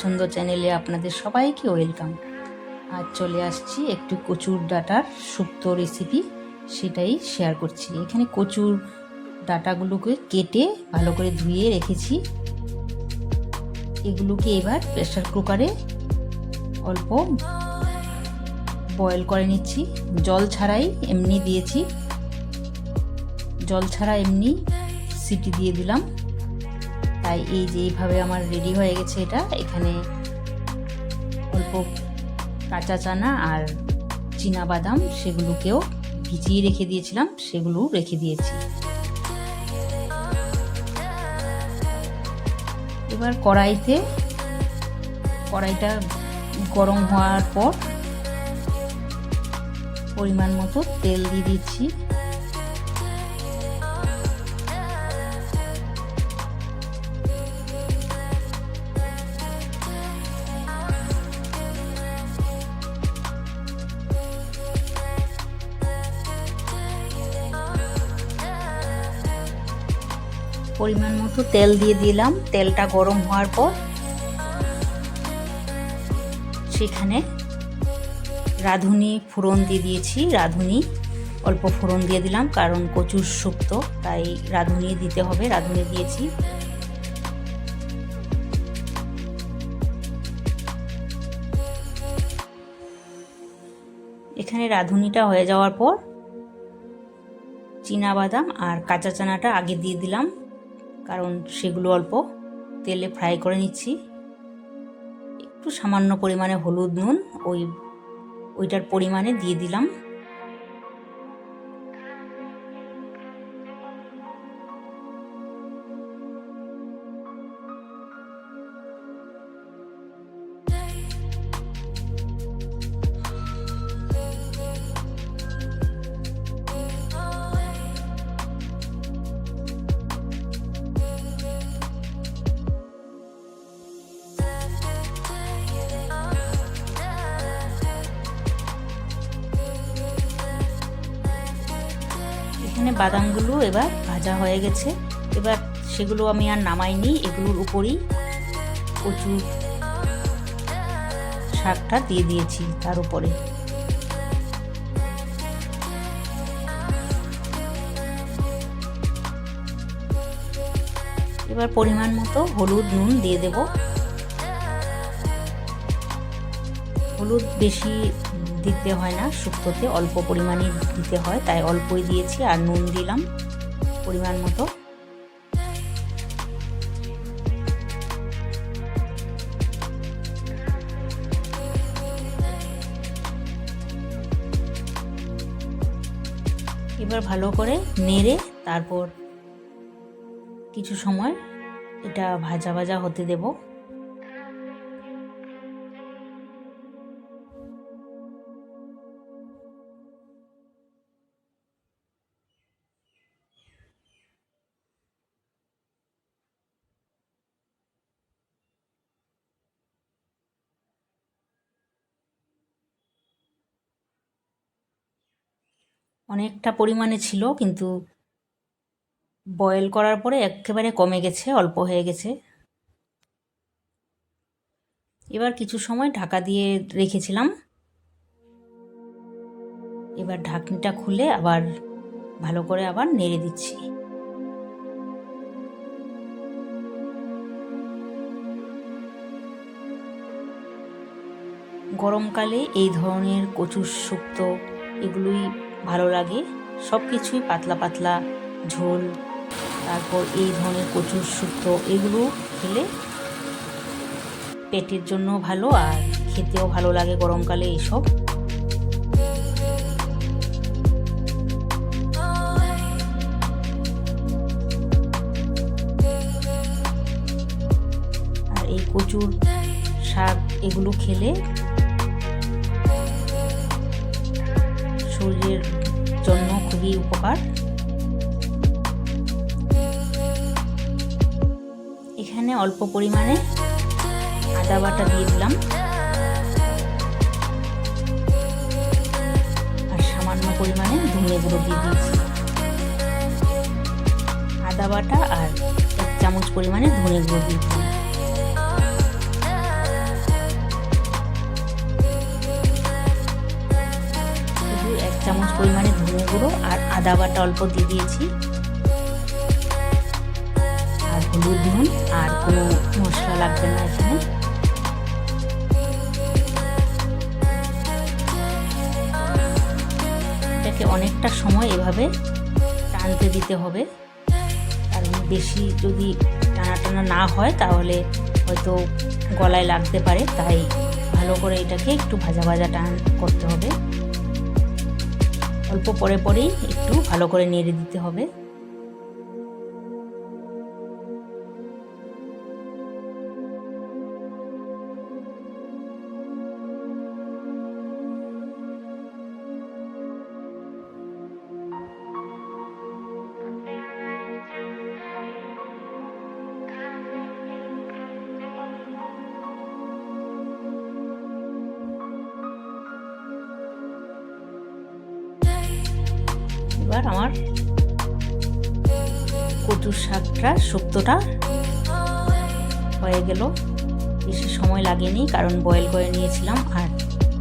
পছন্দ চ্যানেলে আপনাদের সবাইকে ওয়েলকাম আজ চলে আসছি একটু কচুর ডাটার শুক্তো রেসিপি সেটাই শেয়ার করছি। এখানে কচুর ডাটাগুলোকে কেটে ভালো করে ধুয়ে রেখেছি। এগুলোকে এবার প্রেসার কুকারে অল্প বয়েল করে নিচ্ছি। জল ছাড়াই এমনি দিয়েছি। জল ছাড়া এমনি সিটি দিয়ে দিলাম। তাই এই যে এইভাবে আমার রেডি হয়ে গেছে এটা, এখানে অল্প কাঁচা চানা আর বাদাম সেগুলোকেও ভিজিয়ে রেখে দিয়েছিলাম সেগুলো রেখে দিয়েছি। এবার কড়াইতে, কড়াইটা গরম হওয়ার পর পরিমাণ মতো তেল দিয়ে দিচ্ছি। পরিমাণ মতো তেল দিয়ে দিলাম। তেলটা গরম হওয়ার পর সেখানে রাঁধুনি ফোড়ন দিয়ে দিয়েছি। রাঁধুনি অল্প ফোড়ন দিয়ে দিলাম কারণ কচুর শুক্তো, তাই রাঁধুনি দিতে হবে, রাঁধুনি দিয়েছি। এখানে রাঁধুনিটা হয়ে যাওয়ার পর বাদাম আর কাঁচা চানাটা আগে দিয়ে দিলাম। কারণ সেগুলো অল্প তেলে ফ্রাই করে নিচ্ছি। একটু সামান্য পরিমাণে হলুদ নুন, ওই, ওইটার পরিমাণে দিয়ে দিলাম। এখানে বাদামগুলো এবার ভাজা হয়ে গেছে। এবার সেগুলো আমি আর নামাইনি এগুলোর উপরই কচু শাকটা দিয়ে দিয়েছি তার উপরে। এবার পরিমাণ মতো হলুদ নুন দিয়ে দেব। হলুদ বেশি দিতে হয় না, শুক্তোতে অল্প পরিমাণে দিতে হয়, তাই অল্পই দিয়েছি আর নুন দিলাম পরিমাণ মতো। এবার ভালো করে নেড়ে তারপর কিছু সময় এটা ভাজা ভাজা হতে দেবো। অনেকটা পরিমাণে ছিল, কিন্তু বয়েল করার পরে একেবারে কমে গেছে, অল্প হয়ে গেছে। এবার কিছু সময় ঢাকা দিয়ে রেখেছিলাম। এবার ঢাকনিটা খুলে আবার ভালো করে আবার নেড়ে দিচ্ছি। গরমকালে এই ধরনের কচুর শুক্তো এগুলোই ভালো লাগে। সব কিছুই পাতলা পাতলা, ঝোল, তারপর এই ধরনের কচুর শুক্তো এগুলো খেলে পেটের জন্য ভালো আর খেতেও ভালো লাগে গরমকালে এইসব আর এই কচুর শাক, এগুলো খেলে শরীরের খুবই উপকার। এখানে অল্প পরিমাণে আদা বাটা দিয়ে দিলাম। আর সামান্য পরিমাণে ধনে গুঁড়ো দিয়ে দিয়েছি। আদা বাটা আর এক চামচ পরিমাণে ধনে গুঁড়ো দিয়ে দিলাম পরিমাণে ধনে গুঁড়ো আর আদা বাটা অল্প দিয়ে দিয়েছি। আর হলুদ নুন আর কোনো মশলা লাগবে না এখানে। এটাকে অনেকটা সময় এভাবে টানতে দিতে হবে। কারণ বেশি যদি টানা টানা না হয়, তাহলে হয়তো গলায় লাগতে পারে। তাই ভালো করে এটাকে একটু ভাজা ভাজা টান করতে হবে। অল্প পরে পরেই একটু ভালো করে নেড়ে দিতে হবে। এবার আমার কচুর শাকটা শুক্তোটা হয়ে গেল। বেশি সময় লাগেনি, কারণ বয়েল করে নিয়েছিলাম, আর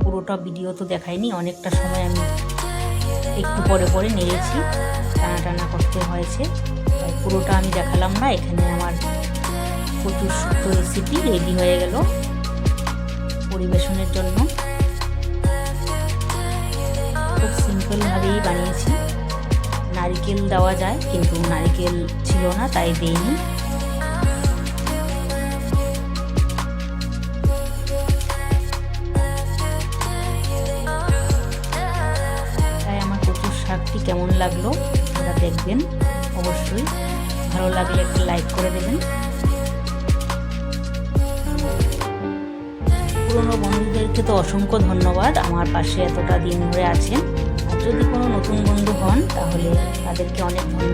পুরোটা ভিডিও তো দেখায়নি অনেকটা সময় আমি একটু পরে পরে নেড়েছি টানা টানা করতে হয়েছে। পুরোটা আমি দেখালাম না, এখানে আমার কচুর শুক্তো রেসিপি রেডি হয়ে গেল পরিবেশনের জন্য। খুব সিম্পলভাবেই বানিয়েছি। নারিকেল দেওয়া যায়, কিন্তু নারিকেল ছিল না, তাই দেইনি। তাই আমার কচুর শাকটি কেমন লাগল, আপনারা দেখবেন, অবশ্যই। ভালো লাগলে একটু লাইক করে দেবেন। পুরনো বন্ধুদেরকে তো অসংখ্য ধন্যবাদ, আমার পাশে এতটা দিন ধরে আছেন। যদি কোনো নতুন বন্ধু হন তাহলে তাদেরকে অনেক ধন্যবাদ।